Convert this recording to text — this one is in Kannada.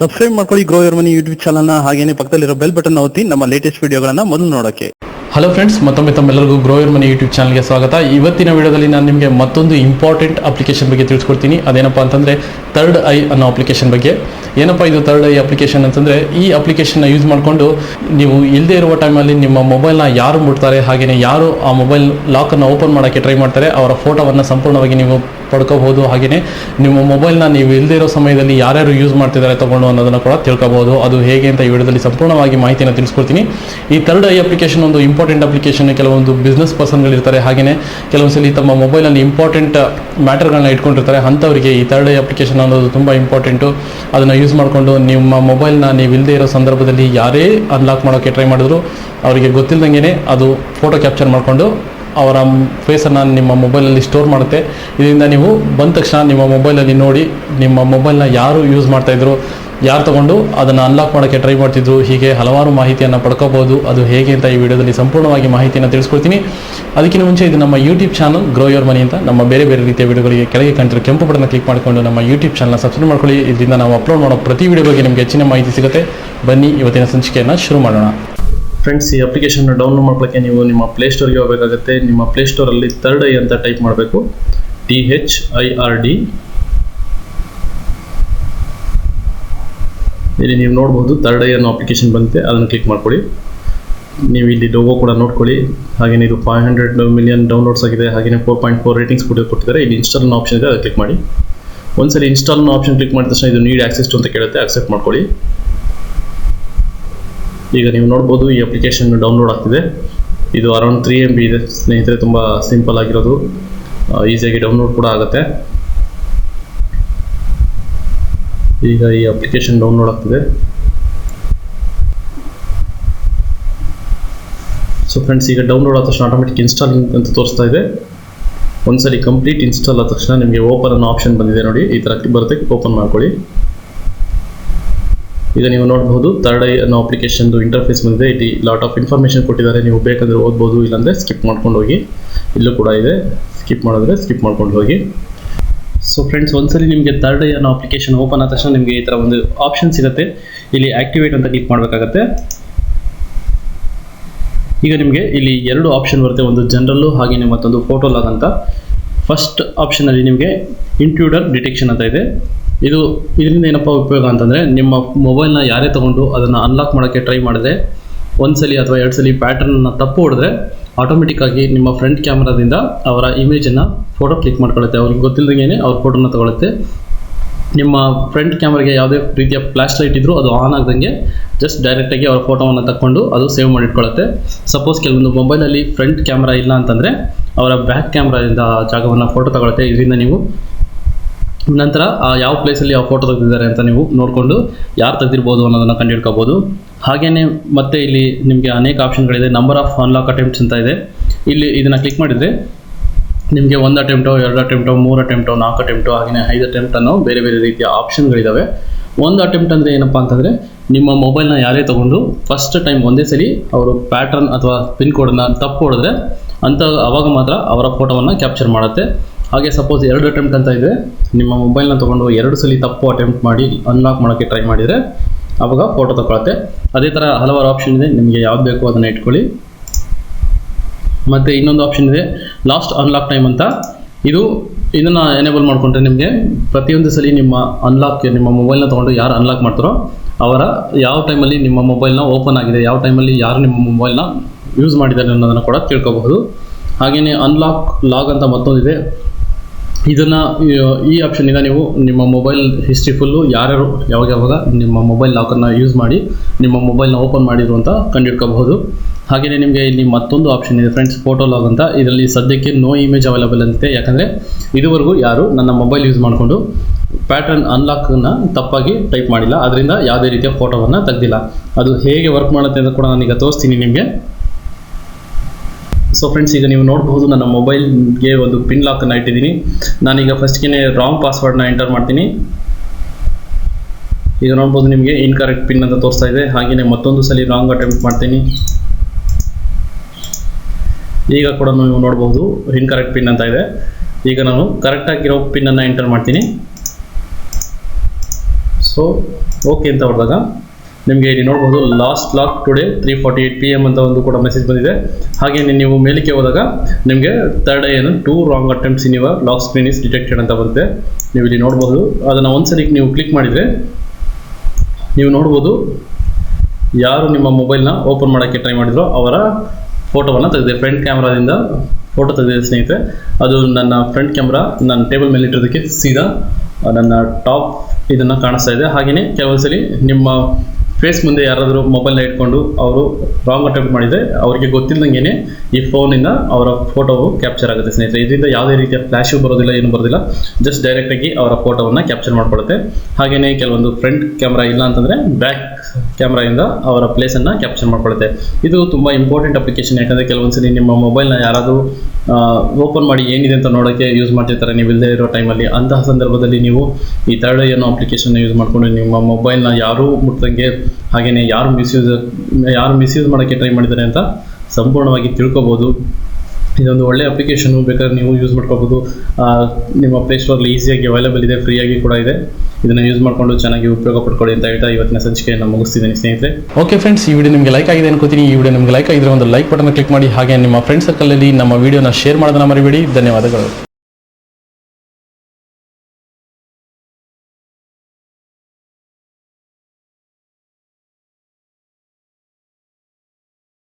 ಸಬ್ಸ್ಕ್ರೈಬ್ ಮಾಡ್ಕೊಳ್ಳಿ ಗ್ರೋ ಯರ್ ಮನಿ ಯೂಟ್ಯೂಬ್ ಚಾನಲ್ನ ಹಾಗೇನೆ ಪಕ್ಕದಲ್ಲಿರೋ ಬೆಲ್ ಬಟನ್ ಒತ್ತಿ ನಮ್ಮ ಲೇಟೆಸ್ಟ್ ವಿಡಿಯೋಗಳನ್ನು ಮೊದಲು ನೋಡೋಕೆ. ಹಲೋ ಫ್ರೆಂಡ್ಸ್ ಮತ್ತೊಮ್ಮೆ ತಮ್ಮೆಲ್ಲರಿಗೂ ಗ್ರೋಯರ್ ಮನಿ ಯೂಟ್ಯೂಬ್ ಚಾನಲ್ಗೆ ಸ್ವಾಗತ. ಇವತ್ತಿನ ವಿಡಿಯೋದಲ್ಲಿ ನಾನು ನಿಮಗೆ ಮತ್ತೊಂದು ಇಂಪಾರ್ಟೆಂಟ್ ಅಪ್ಲಿಕೇಶನ್ ಬಗ್ಗೆ ತಿಳಿಸ್ಕೊಡ್ತೀನಿ. ಅದೇನಪ್ಪ ಅಂತಂದರೆ ತರ್ಡ್ ಐ ಅನ್ನೋ ಅಪ್ಲಿಕೇಶನ್ ಬಗ್ಗೆ. ಏನಪ್ಪ ಇದು ತರ್ಡ್ ಐ ಅಪ್ಲಿಕೇಶನ್ ಅಂತಂದರೆ, ಈ ಅಪ್ಲಿಕೇಶನ್ನ ಯೂಸ್ ಮಾಡಿಕೊಂಡು ನೀವು ಇಲ್ಲದೇ ಇರುವ ಟೈಮಲ್ಲಿ ನಿಮ್ಮ ಮೊಬೈಲ್ನ ಯಾರು ಮುಟ್ತಾರೆ ಹಾಗೆಯೇ ಯಾರು ಆ ಮೊಬೈಲ್ ಲಾಕನ್ನು ಓಪನ್ ಮಾಡೋಕ್ಕೆ ಟ್ರೈ ಮಾಡ್ತಾರೆ, ಅವರ ಫೋಟೋವನ್ನು ಸಂಪೂರ್ಣವಾಗಿ ನೀವು ಪಡ್ಕೋಬಹುದು. ಹಾಗೆಯೇ ನಿಮ್ಮ ಮೊಬೈಲ್ನ ನೀವು ಇರೋ ಸಮಯದಲ್ಲಿ ಯಾರ್ಯಾರು ಯೂಸ್ ಮಾಡ್ತಿದ್ದಾರೆ ತಗೊಂಡು ಅನ್ನೋದನ್ನು ಕೂಡ ತಿಳ್ಕೊಬೋದು ಅದು ಹೇಗೆ ಅಂತ ಈ ವಿಡಿಯೋದಲ್ಲಿ ಸಂಪೂರ್ಣವಾಗಿ ಮಾಹಿತಿಯನ್ನು ತಿಳಿಸ್ಕೊಡ್ತೀನಿ. ಈ ಥರ್ಡ್ ಐ ಅಪ್ಲಿಕೇಶನ್ ಒಂದು ಇಂಪಾರ್ಟೆಂಟ್ ಅಪ್ಲಿಕೇಶನ್ ಕೆಲವೊಂದು ಬಿಸ್ನೆಸ್ ಪರ್ಸನ್ಗಳಿರ್ತಾರೆ ಹಾಗೆಯೇ ಕೆಲವೊಂದ್ಸಲಿ ತಮ್ಮ ಮೊಬೈಲಲ್ಲಿ ಇಂಪಾರ್ಟೆಂಟ್ ಮ್ಯಾಟರ್ಗಳನ್ನ ಇಟ್ಕೊಂಡಿರ್ತಾರೆ. ಅಂಥವರಿಗೆ ಈ ಥರ್ಡ್ ಐ ಅಪ್ಲಿಕೇಶನ್ ಅನ್ನೋದು ತುಂಬ ಇಂಪಾರ್ಟೆಂಟು ಅದನ್ನು ಯೂಸ್ ಮಾಡಿಕೊಂಡು ನಿಮ್ಮ ಮೊಬೈಲ್ನ ನೀವು ಇಲ್ಲದೆ ಇರೋ ಸಂದರ್ಭದಲ್ಲಿ ಯಾರೇ ಅನ್ಲಾಕ್ ಮಾಡೋಕ್ಕೆ ಟ್ರೈ ಮಾಡಿದ್ರು, ಅವರಿಗೆ ಗೊತ್ತಿಲ್ಲದಂಗೆ ಅದು ಫೋಟೋ ಕ್ಯಾಪ್ಚರ್ ಮಾಡಿಕೊಂಡು ಅವರ ಫೇಸನ್ನು ನಿಮ್ಮ ಮೊಬೈಲಲ್ಲಿ ಸ್ಟೋರ್ ಮಾಡುತ್ತೆ. ಇದರಿಂದ ನೀವು ಬಂದ ತಕ್ಷಣ ನಿಮ್ಮ ಮೊಬೈಲಲ್ಲಿ ನೋಡಿ ನಿಮ್ಮ ಮೊಬೈಲ್ನ ಯಾರು ಯೂಸ್ ಮಾಡ್ತಾಯಿದ್ರು ಯಾರು ತಗೊಂಡು ಅದನ್ನು ಅನ್ಲಾಕ್ ಮಾಡೋಕ್ಕೆ ಟ್ರೈ ಮಾಡ್ತಿದ್ರು, ಹೀಗೆ ಹಲವಾರು ಮಾಹಿತಿಯನ್ನು ಪಡ್ಕೋಬೋದು ಅದು ಹೇಗೆ ಅಂತ ಈ ವಿಡಿಯೋದಲ್ಲಿ ಸಂಪೂರ್ಣವಾಗಿ ಮಾಹಿತಿಯನ್ನು ತಿಳಿಸ್ಕೊಡ್ತೀನಿ. ಅದಕ್ಕಿಂತ ಮುಂಚೆ ಇದು ನಮ್ಮ YouTube channel grow your money ಅಂತ ನಮ್ಮ ಬೇರೆ ಬೇರೆ ರೀತಿಯ ವಿಡಿಯೋಗಳಿಗೆ ಕೆಳಗೆ ಕಂಟಿರೋ ಕೆಂಪು ಬಟನ್ನ ಕ್ಲಿಕ್ ಮಾಡಿಕೊಂಡು ನಮ್ಮ ಯೂಟ್ಯೂಬ್ ಚಾನಲ್ನ ಸಬ್ಸ್ಕ್ರೈಬ್ ಮಾಡ್ಕೊಳ್ಳಿ. ಇದರಿಂದ ನಾವು ಅಪ್ಲೋಡ್ ಮಾಡೋ ಪ್ರತಿ ವಿಡಿಯೋ ಬಗ್ಗೆ ನಿಮಗೆ ಹೆಚ್ಚಿನ ಮಾಹಿತಿ ಸಿಗುತ್ತೆ. ಬನ್ನಿ, ಇವತ್ತಿನ ಸಂಚಿಕೆಯನ್ನು ಶುರು ಮಾಡೋಣ. ಫ್ರೆಂಡ್ಸ್ ಈ ಅಪ್ಲಿಕೇಶನ್ ಡೌನ್ಲೋಡ್ ಮಾಡ್ಲಿಕ್ಕೆ ನೀವು ನಿಮ್ಮ ಪ್ಲೇ ಪ್ಲೇಸ್ಟೋರ್ಗೆ ಹೋಗಬೇಕಾಗುತ್ತೆ. ನಿಮ್ಮ ಪ್ಲೇ ಪ್ಲೇಸ್ಟೋರಲ್ಲಿ ತರ್ಡ್ ಐ ಅಂತ ಟೈಪ್ ಮಾಡಬೇಕು. T H I R D ಇಲ್ಲಿ ನೀವು ನೋಡ್ಬೋದು ತರ್ಡ್ ಐ ಅನ್ನೋ ಅಪ್ಲಿಕೇಶನ್ ಬಂತೆ ಅದನ್ನು ಕ್ಲಿಕ್ ಮಾಡ್ಕೊಳ್ಳಿ. ನೀವು ಇಲ್ಲಿ ಲೋಗೋ ಕೂಡ ನೋಡ್ಕೊಳ್ಳಿ. ಹಾಗೆಯೇ ಇದು ಫೈವ್ ಹಂಡ್ರೆಡ್ ಮಿಲಿಯನ್ ಡೌನ್ಲೋಡ್ಸ್ ಆಗಿದೆ. ಹಾಗೆಯೇ ಫೋರ್ ಪಾಯಿಂಟ್ ಫೋರ್ ರೇಟಿಂಗ್ಸ್ ಕೂಡ ಕೊಟ್ಟಿದ್ದಾರೆ. ಇಲ್ಲಿ ಇನ್ಸ್ಟಾಲ್ ಅನ್ನೋ ಆಪ್ಷನ್ ಇದೆ, ಅದನ್ನು ಕ್ಲಿಕ್ ಮಾಡಿ. ಒಂದ್ಸಲಿ ಇನ್ಸ್ಟಾಲ್ ಅನ್ನೋ ಆಪ್ಷನ್ ಕ್ಲಿಕ್ ಮಾಡಿದ ತಕ್ಷಣ ಇದು ನೀಡ್ ಆಕ್ಸೆಸ್ ಅಂತ ಕೇಳುತ್ತೆ. ಅಕ್ಸೆಪ್ಟ್ ಮಾಡ್ಕೊಳ್ಳಿ. ಈಗ ನೀವು ನೋಡ್ಬೋದು ಈ ಅಪ್ಲಿಕೇಶನ್ ಡೌನ್ಲೋಡ್ ಆಗ್ತಿದೆ. ಇದು ಅರೌಂಡ್ ತ್ರೀ ಎಂ ಬಿ ಇದೆ. ಸ್ನೇಹಿತರೆ, ತುಂಬ ಸಿಂಪಲ್ ಆಗಿರೋದು. ಈಸಿಯಾಗಿ ಡೌನ್ಲೋಡ್ ಕೂಡ ಆಗುತ್ತೆ. ಈಗ ಈ ಅಪ್ಲಿಕೇಶನ್ ಡೌನ್ಲೋಡ್ ಆಗ್ತಿದೆ. ಸೊ ಫ್ರೆಂಡ್ಸ್ ಈಗ ಡೌನ್ಲೋಡ್ ಆದ ತಕ್ಷಣ ಆಟೋಮೆಟಿಕ್ ಇನ್ಸ್ಟಾಲಿಂಗ್ ಅಂತ ತೋರಿಸ್ತಾ ಇದೆ. ಒಂದ್ಸರಿ ಕಂಪ್ಲೀಟ್ ಇನ್ಸ್ಟಾಲ್ ಆದ ತಕ್ಷಣ ನಿಮಗೆ ಓಪನ್ ಅನ್ನೋ ಆಪ್ಷನ್ ಬಂದಿದೆ ನೋಡಿ. ಈ ಥರ ಬರುತ್ತೆ ಓಪನ್ ಮಾಡ್ಕೊಳ್ಳಿ. ಈಗ ನೀವು ನೋಡಬಹುದು ಥರ್ಡ್ ಐ ಅನ್ನೋ ಅಪ್ಲಿಕೇಶನ್ದು ಇಂಟರ್ಫೇಸ್ ಬಂದಿದೆ. ಇಲ್ಲಿ ಲಾಟ್ ಆಫ್ ಇನ್ಫಾರ್ಮೇಷನ್ ಕೊಟ್ಟಿದ್ದಾರೆ. ನೀವು ಬೇಕಂದ್ರೆ ಓದ್ಬೋದು, ಇಲ್ಲಾಂದರೆ ಸ್ಕಿಪ್ ಮಾಡ್ಕೊಂಡು ಹೋಗಿ. ಇಲ್ಲೂ ಕೂಡ ಇದೆ. ಸ್ಕಿಪ್ ಮಾಡಿದ್ರೆ ಸ್ಕಿಪ್ ಮಾಡ್ಕೊಂಡು ಹೋಗಿ. ಸೊ ಫ್ರೆಂಡ್ಸ್ ಒಂದ್ಸಲಿ ನಿಮಗೆ ಥರ್ಡ್ ಐ ಅನ್ನೋ ಅಪ್ಲಿಕೇಶನ್ ಓಪನ್ ಆದ ತಕ್ಷಣ ನಿಮಗೆ ಈ ಥರ ಒಂದು ಆಪ್ಷನ್ ಸಿಗುತ್ತೆ. ಇಲ್ಲಿ ಆಕ್ಟಿವೇಟ್ ಅಂತ ಕ್ಲಿಕ್ ಮಾಡಬೇಕಾಗತ್ತೆ. ಈಗ ನಿಮಗೆ ಇಲ್ಲಿ ಎರಡು ಆಪ್ಷನ್ ಬರುತ್ತೆ. ಒಂದು ಜನರಲ್ಲು ನಿಮ್ಮ ಮತ್ತೊಂದು ಫೋಟೋ ಲಾಗ್ ಅಂತ ಫಸ್ಟ್ ಆಪ್ಷನಲ್ಲಿ ನಿಮಗೆ ಇಂಟ್ರೂಡರ್ ಡಿಟೆಕ್ಷನ್ ಅಂತ ಇದೆ. ಇದು ಇದರಿಂದ ಏನಪ್ಪ ಉಪಯೋಗ ಅಂತಂದರೆ ನಿಮ್ಮ ಮೊಬೈಲ್ನ ಯಾರೇ ತೊಗೊಂಡು ಅದನ್ನು ಅನ್ಲಾಕ್ ಮಾಡೋಕ್ಕೆ ಟ್ರೈ ಮಾಡಿದ್ರೆ ಸಲ ಅಥವಾ ಎರಡು ಸಲ ಪ್ಯಾಟರ್ನ್ನ ತಪ್ಪು ಹೊಡೆದ್ರೆ ಆಟೋಮೆಟಿಕ್ಕಾಗಿ ನಿಮ್ಮ ಫ್ರಂಟ್ ಕ್ಯಾಮ್ರಾದಿಂದ ಅವರ ಇಮೇಜನ್ನು ಫೋಟೋ ಕ್ಲಿಕ್ ಮಾಡ್ಕೊಳ್ಳುತ್ತೆ. ಅವ್ರಿಗೆ ಗೊತ್ತಿಲ್ಲದಂಗೆ ಅವ್ರ ಫೋಟೋನ ತಗೊಳ್ಳುತ್ತೆ ನಿಮ್ಮ ಫ್ರಂಟ್ ಕ್ಯಾಮ್ರಾಗೆ ಯಾವುದೇ ರೀತಿಯ ಫ್ಲಾಶ್ ಲೈಟ್ ಇದ್ದರೂ ಅದು ಆನ್ ಆಗ್ದಂಗೆ ಜಸ್ಟ್ ಡೈರೆಕ್ಟಾಗಿ ಅವರ ಫೋಟೋವನ್ನು ತಕ್ಕೊಂಡು ಅದು ಸೇವ್ ಮಾಡಿಟ್ಕೊಳ್ಳುತ್ತೆ. ಸಪೋಸ್ ಕೆಲವೊಂದು ಮೊಬೈಲಲ್ಲಿ ಫ್ರಂಟ್ ಕ್ಯಾಮ್ರಾ ಇಲ್ಲ ಅಂತಂದರೆ ಅವರ ಬ್ಯಾಕ್ ಕ್ಯಾಮ್ರಾದಿಂದ ಜಾಗವನ್ನು ಫೋಟೋ ತಗೊಳುತ್ತೆ. ಇದರಿಂದ ನೀವು ನಂತರ ಯಾವ ಪ್ಲೇಸಲ್ಲಿ ಯಾವ ಫೋಟೋ ತೆಗೆದಿದ್ದಾರೆ ಅಂತ ನೀವು ನೋಡಿಕೊಂಡು ಯಾರು ತೆಗೆದಿರ್ಬೋದು ಅನ್ನೋದನ್ನು ಕಂಡುಹಿಡ್ಕೋಬೋದು. ಹಾಗೆಯೇ ಮತ್ತೆ ಇಲ್ಲಿ ನಿಮಗೆ ಅನೇಕ ಆಪ್ಷನ್ಗಳಿದೆ ನಂಬರ್ ಆಫ್ ಅನ್ಲಾಕ್ ಅಟೆಂಪ್ಟ್ಸ್ ಅಂತ ಇದೆ. ಇಲ್ಲಿ ಇದನ್ನು ಕ್ಲಿಕ್ ಮಾಡಿದರೆ ನಿಮಗೆ ಒಂದು ಅಟೆಂಪ್ಟು ಎರಡು ಅಟೆಂಪ್ಟು ಮೂರು ಅಟೆಂಪ್ಟು ನಾಲ್ಕು ಅಟೆಂಪ್ಟು ಹಾಗೆಯೇ ಐದು ಅಟೆಂಪ್ಟ್ ಅನ್ನೋ ಬೇರೆ ಬೇರೆ ರೀತಿಯ ಆಪ್ಷನ್ಗಳಿದ್ದಾವೆ ಒಂದು ಅಟೆಂಪ್ಟ್ ಅಂದರೆ ಏನಪ್ಪ ಅಂತಂದರೆ ನಿಮ್ಮ ಮೊಬೈಲ್ನ ಯಾರೇ ತೊಗೊಂಡು ಫಸ್ಟ್ ಟೈಮ್ ಒಂದೇ ಸಲ ಅವರು ಪ್ಯಾಟರ್ನ್ ಅಥವಾ ಪಿನ್ ಕೋಡನ್ನು ತಪ್ಪು ಹೊಡೆದ್ರೆ ಅಂತ ಅವಾಗ ಮಾತ್ರ ಅವರ ಫೋಟೋವನ್ನು ಕ್ಯಾಪ್ಚರ್ ಮಾಡುತ್ತೆ. ಹಾಗೆ ಸಪೋಸ್ ಎರಡು ಅಟೆಂಪ್ಟ್ ಅಂತ ಇದೆ, ನಿಮ್ಮ ಮೊಬೈಲ್ನ ತೊಗೊಂಡು ಎರಡು ಸಲ ತಪ್ಪು ಅಟೆಂಪ್ಟ್ ಮಾಡಿ ಅನ್ಲಾಕ್ ಮಾಡೋಕ್ಕೆ ಟ್ರೈ ಮಾಡಿದರೆ, ಅವಾಗ ಫೋಟೋ ತಗೊಳುತ್ತೆ. ಅದೇ ಥರ ಹಲವಾರು ಆಪ್ಷನ್ ಇದೆ, ನಿಮಗೆ ಯಾವ್ದು ಬೇಕೋ ಅದನ್ನು ಇಟ್ಕೊಳ್ಳಿ. ಮತ್ತು ಇನ್ನೊಂದು ಆಪ್ಷನ್ ಇದೆ ಲಾಸ್ಟ್ ಅನ್ಲಾಕ್ ಟೈಮ್ ಅಂತ. ಇದು ಇದನ್ನು ಎನೇಬಲ್ ಮಾಡಿಕೊಂಡ್ರೆ ನಿಮಗೆ ಪ್ರತಿಯೊಂದು ಸಲ ನಿಮ್ಮ ಅನ್ಲಾಕ್ ನಿಮ್ಮ ಮೊಬೈಲ್ನ ತೊಗೊಂಡು ಯಾರು ಅನ್ಲಾಕ್ ಮಾಡ್ತಾರೋ, ಅವರ ಯಾವ ಟೈಮಲ್ಲಿ ನಿಮ್ಮ ಮೊಬೈಲ್ನ ಓಪನ್ ಆಗಿದೆ, ಯಾವ ಟೈಮಲ್ಲಿ ಯಾರು ನಿಮ್ಮ ಮೊಬೈಲ್ನ ಯೂಸ್ ಮಾಡಿದ್ದಾರೆ ಅನ್ನೋದನ್ನು ಕೂಡ ತಿಳ್ಕೊಬಹುದು. ಹಾಗೆಯೇ ಅನ್ಲಾಕ್ ಲಾಗ್ ಅಂತ ಮತ್ತೊಂದಿದೆ. ಇದನ್ನು, ಈ ಆಪ್ಷನಿಂದ ನೀವು ನಿಮ್ಮ ಮೊಬೈಲ್ ಹಿಸ್ಟ್ರಿ ಫುಲ್ಲು ಯಾರ್ಯಾರು ಯಾವಾಗ ಯಾವಾಗ ನಿಮ್ಮ ಮೊಬೈಲ್ ಲಾಕನ್ನು ಯೂಸ್ ಮಾಡಿ, ನಿಮ್ಮ ಮೊಬೈಲ್ನ ಓಪನ್ ಮಾಡಿದ್ರು ಅಂತ ಕಂಡುಹಿಡ್ಕೋಬಹುದು. ಹಾಗೆಯೇ ನಿಮಗೆ ಇಲ್ಲಿ ಮತ್ತೊಂದು ಆಪ್ಷನ್ ಇದೆ ಫ್ರೆಂಡ್ಸ್ ಫೋಟೋ ಲಾಗ್ ಅಂತ. ಇದರಲ್ಲಿ ಸದ್ಯಕ್ಕೆ ನೋ ಇಮೇಜ್ ಅವೈಲಬಲ್ ಅಂತೆ. ಯಾಕಂದರೆ ಇದುವರೆಗೂ ಯಾರು ನನ್ನ ಮೊಬೈಲ್ ಯೂಸ್ ಮಾಡಿಕೊಂಡು ಪ್ಯಾಟರ್ನ್ ಅನ್ಲಾಕನ್ನು ತಪ್ಪಾಗಿ ಟೈಪ್ ಮಾಡಿಲ್ಲ. ಅದರಿಂದ ಯಾವುದೇ ರೀತಿಯ ಫೋಟೋವನ್ನು ತೆಗೆದಿಲ್ಲ. ಅದು ಹೇಗೆ ವರ್ಕ್ ಮಾಡುತ್ತೆ ಅಂತ ಕೂಡ ನಾನೀಗ ತೋರಿಸ್ತೀನಿ ನಿಮಗೆ. ಸೊ ಫ್ರೆಂಡ್ಸ್ ಈಗ ನೀವು ನೋಡಬಹುದು ನನ್ನ ಮೊಬೈಲ್ಗೆ ಒಂದು ಪಿನ್ ಲಾಕನ್ನು ಇಟ್ಟಿದ್ದೀನಿ. ನಾನೀಗ ಫಸ್ಟ್ಗೆ ರಾಂಗ್ ಪಾಸ್ವರ್ಡ್ನ ಎಂಟರ್ ಮಾಡ್ತೀನಿ. ಈಗ ನೋಡ್ಬೋದು ನಿಮಗೆ ಇನ್ಕರೆಕ್ಟ್ ಪಿನ್ ಅಂತ ತೋರಿಸ್ತಾ ಇದೆ. ಹಾಗೆಯೇ ಮತ್ತೊಂದು ಸಲ ರಾಂಗ್ ಅಟೆಂಪ್ಟ್ ಮಾಡ್ತೀನಿ. ಈಗ ಕೂಡ ನೀವು ನೋಡಬಹುದು ಇನ್ಕರೆಕ್ಟ್ ಪಿನ್ ಅಂತ ಇದೆ. ಈಗ ನಾನು ಕರೆಕ್ಟಾಗಿರೋ ಪಿನ್ನನ್ನು ಎಂಟರ್ ಮಾಡ್ತೀನಿ. ಸೊ ಓಕೆ ಅಂತ ಹೊಡೆದಾಗ ನಿಮಗೆ ಇಲ್ಲಿ ನೋಡ್ಬೋದು last lock today three forty eight P M ಅಂತ ಒಂದು ಕೂಡ ಮೆಸೇಜ್ ಬಂದಿದೆ. ಹಾಗೆ ನೀವು ಮೇಲಕ್ಕೆ ಹೋದಾಗ ನಿಮಗೆ ತರ್ಡ್ ಏನು two wrong attempts in your lock screen is detected ಅಂತ ಬರುತ್ತೆ ನೀವು ಇಲ್ಲಿ ನೋಡ್ಬೋದು. ಅದನ್ನು ಒಂದ್ಸರಿ ನೀವು ಕ್ಲಿಕ್ ಮಾಡಿದರೆ ನೀವು ನೋಡ್ಬೋದು ಯಾರು ನಿಮ್ಮ ಮೊಬೈಲ್ನ ಓಪನ್ ಮಾಡೋಕ್ಕೆ ಟ್ರೈ ಮಾಡಿದ್ರೋ ಅವರ ಫೋಟೋವನ್ನು ತೆಗೆದಿದೆ. ಫ್ರಂಟ್ ಕ್ಯಾಮ್ರಾದಿಂದ ಫೋಟೋ ತೆಗೆದಿದೆ ಸ್ನೇಹಿತರೆ. ಅದು ನನ್ನ ಫ್ರಂಟ್ ಕ್ಯಾಮ್ರಾ ನನ್ನ ಟೇಬಲ್ ಮೇಲೆ ಇಟ್ಟಿರೋದಕ್ಕೆ ಸೀದಾ ನನ್ನ ಟಾಪ್ ಇದನ್ನು ಕಾಣಿಸ್ತಾ ಇದೆ. ಹಾಗೆಯೇ ಕೆಲವೊಂದ್ಸಲಿ ನಿಮ್ಮ ಫೇಸ್ ಮುಂದೆ ಯಾರಾದರೂ ಮೊಬೈಲ್ನ ಇಟ್ಕೊಂಡು ಅವರು ರಾಂಗ್ ಅಟೆಂಪ್ಟ್ ಮಾಡಿದರೆ ಅವರಿಗೆ ಗೊತ್ತಿಲ್ಲದಂಗೆ ಈ ಫೋನಿಂದ ಅವರ ಫೋಟೋವು ಕ್ಯಾಪ್ಚರ್ ಆಗುತ್ತೆ ಸ್ನೇಹಿತರೆ. ಇದರಿಂದ ಯಾವುದೇ ರೀತಿಯ ಫ್ಲ್ಯಾಶು ಬರೋದಿಲ್ಲ, ಏನು ಬರೋದಿಲ್ಲ. ಜಸ್ಟ್ ಡೈರೆಕ್ಟಾಗಿ ಅವರ ಫೋಟೋವನ್ನು ಕ್ಯಾಪ್ಚರ್ ಮಾಡಿಕೊಳ್ಳುತ್ತೆ ಹಾಗೆಯೇ ಕೆಲವೊಂದು ಫ್ರಂಟ್ ಕ್ಯಾಮ್ರಾ ಇಲ್ಲ ಅಂತಂದರೆ ಬ್ಯಾಕ್ ಕ್ಯಾಮ್ರಾಯಿಂದ ಅವರ ಪ್ಲೇಸನ್ನು ಕ್ಯಾಪ್ಚರ್ ಮಾಡಿಕೊಳ್ಳುತ್ತೆ ಇದು ತುಂಬ ಇಂಪಾರ್ಟೆಂಟ್ ಅಪ್ಲಿಕೇಶನ್ ಯಾಕಂದರೆ ಕೆಲವೊಂದು ಸರಿ ನಿಮ್ಮ ಮೊಬೈಲ್ನ ಯಾರಾದರೂ ಓಪನ್ ಮಾಡಿ ಏನಿದೆ ಅಂತ ನೋಡೋಕ್ಕೆ ಯೂಸ್ ಮಾಡ್ತಿರ್ತಾರೆ. ನೀವು ಇಲ್ಲದೇ ಇರೋ ಟೈಮಲ್ಲಿ ಅಂತಹ ಸಂದರ್ಭದಲ್ಲಿ ನೀವು ಈ ತರಳು ಏನೋ ಅಪ್ಲಿಕೇಶನ್ ಯೂಸ್ ಮಾಡಿಕೊಂಡು ನಿಮ್ಮ ಮೊಬೈಲ್ನ ಯಾರೂ ಮುಟ್ದಂಗೆ ಹಾಗೆಯೇ ಯಾರು ಮಿಸ್ಯೂಸ್ ಯಾರು ಮಿಸ್ಯೂಸ್ ಮಾಡೋಕ್ಕೆ ಟ್ರೈ ಮಾಡಿದ್ದಾರೆ ಅಂತ ಸಂಪೂರ್ಣವಾಗಿ ತಿಳ್ಕೊಬೋದು. ಇದೊಂದು ಒಳ್ಳೆ ಅಪ್ಲಿಕೇಶನು ಬೇಕಾದ್ರೆ ನೀವು ಯೂಸ್ ಮಾಡ್ಕೋಬೋದು. ನಿಮ್ಮ ಪ್ಲೇಸ್ಟೋರಲ್ಲಿ ಈಸಿಯಾಗಿ ಅವೈಲೇಬಲ್ ಇದೆ ಫ್ರೀಯಾಗಿ ಕೂಡ ಇದೆ. ಇದನ್ನು ಯೂಸ್ ಮಾಡಿಕೊಂಡು ಚೆನ್ನಾಗಿ ಉಪಯೋಗ ಪಡ್ಕೊಳ್ಳಿ ಅಂತ ಹೇಳ್ತಾ ಇವತ್ತಿನ ಸಂಚಿಕೆಯನ್ನು ಮುಗಿಸ್ತಿದ್ದೀನಿ ಸ್ನೇಹಿತರೆ. ಓಕೆ ಫ್ರೆಂಡ್ಸ್ ಈ ವಿಡಿಯೋ ನಿಮಗೆ ಲೈಕ್ ಆಗಿದೆ ಅನ್ಕೋತೀನಿ. ಈ ವಿಡಿಯೋ ನಿಮಗೆ ಲೈಕ್ ಆಗಿದ್ರೆ ಒಂದು ಲೈಕ್ ಬಟನ್ ಕ್ಲಿಕ್ ಮಾಡಿ. ಹಾಗೆ ನಿಮ್ಮ ಫ್ರೆಂಡ್ ಸರ್ಕಲಲ್ಲಿ ನಮ್ಮ ವಿಡಿಯೋನ ಶೇರ್ ಮಾಡೋದನ್ನ ಮರಿಬೇಡಿ. ಧನ್ಯವಾದಗಳು.